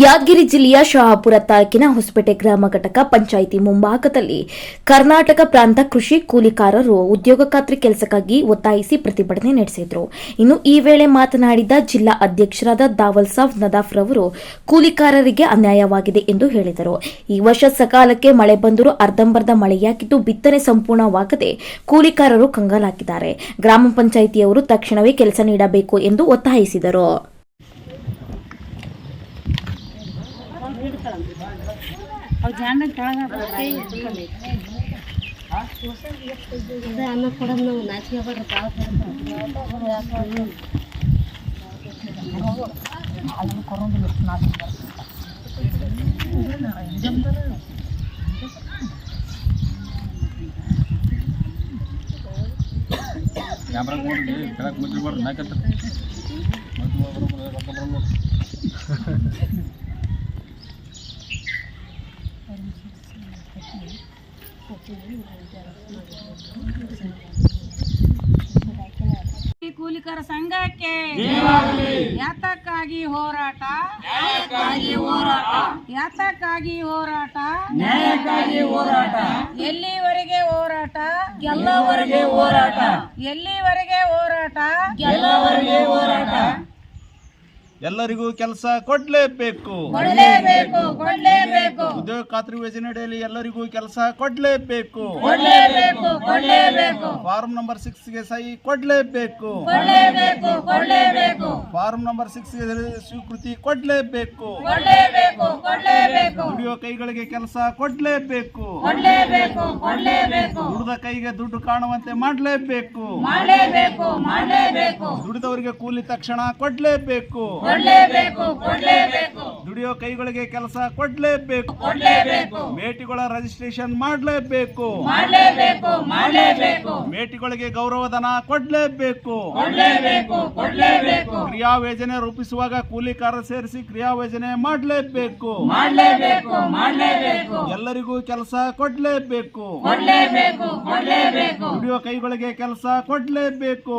ಯಾದಗಿರಿ ಜಿಲ್ಲೆಯ ಶಹಾಪುರ ತಾಲೂಕಿನ ಹೊಸಪೇಟೆ ಗ್ರಾಮ ಘಟಕ ಪಂಚಾಯಿತಿ ಮುಂಭಾಗದಲ್ಲಿ ಕರ್ನಾಟಕ ಪ್ರಾಂತ ಕೃಷಿ ಕೂಲಿಕಾರರು ಉದ್ಯೋಗ ಖಾತ್ರಿ ಕೆಲಸಕ್ಕಾಗಿ ಒತ್ತಾಯಿಸಿ ಪ್ರತಿಭಟನೆ ನಡೆಸಿದರು. ಇನ್ನು ಈ ವೇಳೆ ಮಾತನಾಡಿದ ಜಿಲ್ಲಾ ಅಧ್ಯಕ್ಷರಾದ ದಾವಲ್ ಸಾಬ್ ನದಾಫ್ ರವರು, ಕೂಲಿಕಾರರಿಗೆ ಅನ್ಯಾಯವಾಗಿದೆ ಎಂದು ಹೇಳಿದರು. ಈ ವರ್ಷ ಸಕಾಲಕ್ಕೆ ಮಳೆ ಬಂದರೂ ಅರ್ಧಂಬರ್ಧ ಮಳೆಯಾಗಿದ್ದು ಬಿತ್ತನೆ ಸಂಪೂರ್ಣವಾಗದೆ ಕೂಲಿಕಾರರು ಕಂಗಾಲಾಗಿದ್ದಾರೆ. ಗ್ರಾಮ ಪಂಚಾಯಿತಿಯವರು ತಕ್ಷಣವೇ ಕೆಲಸ ನೀಡಬೇಕು ಎಂದು ಒತ್ತಾಯಿಸಿದರು. ಅವ್ ಜಾಂಡ ಕೆಳಗ ಬರ್ತೈ ಇದು ಅನ್ನ ಕೊಡೋದು ನಾವು ನಾಚಿಕೆ ಬಿಡ್ರಿ ಭಾಳ ಕ್ಯಾಮ್ರಾ ನೋಡ್ರಿ ಕೆಳಗೆ ಮುಚ್ಚಿ ಬರ್ರಿ ನಾಕಂತ ಕೂಲಿಕರ ಸಂಘಕ್ಕೆ ಯಾತಕ್ಕಾಗಿ ಹೋರಾಟ? ಯಾತಕ್ಕಾಗಿ ಹೋರಾಟ. ಎಲ್ಲಿವರೆಗೆ ಹೋರಾಟ? ಎಲ್ಲವರೆಗೆ ಹೋರಾಟ? ಎಲ್ಲಿವರೆಗೆ ಹೋರಾಟ? ಎಲ್ಲವರೆಗೆ ಹೋರಾಟ? ಎಲ್ಲರಿಗೂ ಕೆಲಸ ಕೊಡ್ಲೇಬೇಕು. ಉದ್ಯೋಗ ಖಾತ್ರಿ ಯೋಜನೆಯಲ್ಲಿ ಎಲ್ಲರಿಗೂ ಕೆಲಸ ಕೊಡ್ಲೇಬೇಕು. ಫಾರ್ಮ್ ನಂಬರ್ ಸಿಕ್ಸ್ಗೆ ಸಹಿ ಕೊಡ್ಲೇಬೇಕು. ಫಾರ್ಮ್ ನಂಬರ್ ಸಿಕ್ಸ್ ಸ್ವೀಕೃತಿ ಕೊಡ್ಲೇಬೇಕು. ದುಡಿಯೋ ಕೈಗಳಿಗೆ ಕೆಲಸ ಕೊಡ್ಲೇಬೇಕು. ದುಡಿದ ಕೈಗೆ ದುಡ್ಡು ಕಾಣುವಂತೆ ಮಾಡ್ಲೇಬೇಕು. ದುಡಿದವರಿಗೆ ಕೂಲಿ ತಕ್ಷಣ ಕೊಡ್ಲೇಬೇಕು. ದುಡಿಯೋ ಕೈಗಳಿಗೆ ಕೆಲಸ ಕೊಡ್ಲೇಬೇಕು. ಮೇಟಿಗಳ ರಿಜಿಸ್ಟ್ರೇಷನ್ ಮಾಡ್ಲೇಬೇಕು. ಮೇಟಿಗಳಿಗೆ ಗೌರವಧನ ಕೊಡ್ಲೇಬೇಕು. ಕ್ರಿಯಾ ಯೋಜನೆ ರೂಪಿಸುವಾಗ ಕೂಲಿಕಾರ ಸೇರಿಸಿ ಕ್ರಿಯಾ ಯೋಜನೆ ಮಾಡ್ಲೇಬೇಕು. ಮಾಡಲೇಬೇಕು ಮಾಡಲೇಬೇಕು. ಎಲ್ಲರಿಗೂ ಕೆಲಸ ಕೊಡ್ಲೇಬೇಕು. ದುಡಿಯೋ ಕೈಗಳಿಗೆ ಕೆಲಸ ಕೊಡ್ಲೇಬೇಕು.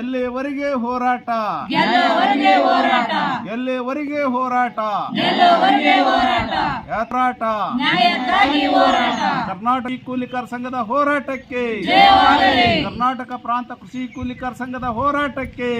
ಎಲ್ಲಿವರೆಗೆ ಹೋರಾಟ? ಹೋರಾಟ? ಎಲ್ಲಿವರೆಗೆ ಹೋರಾಟ? ಯಾತ್ರಾಟ? ಕರ್ನಾಟಕ ಕೂಲಿಕಾರ ಸಂಘದ ಹೋರಾಟಕ್ಕೆ. ಕರ್ನಾಟಕ ಪ್ರಾಂತ ಕೃಷಿ ಕೂಲಿಕಾರ ಸಂಘದ ಹೋರಾಟಕ್ಕೆ.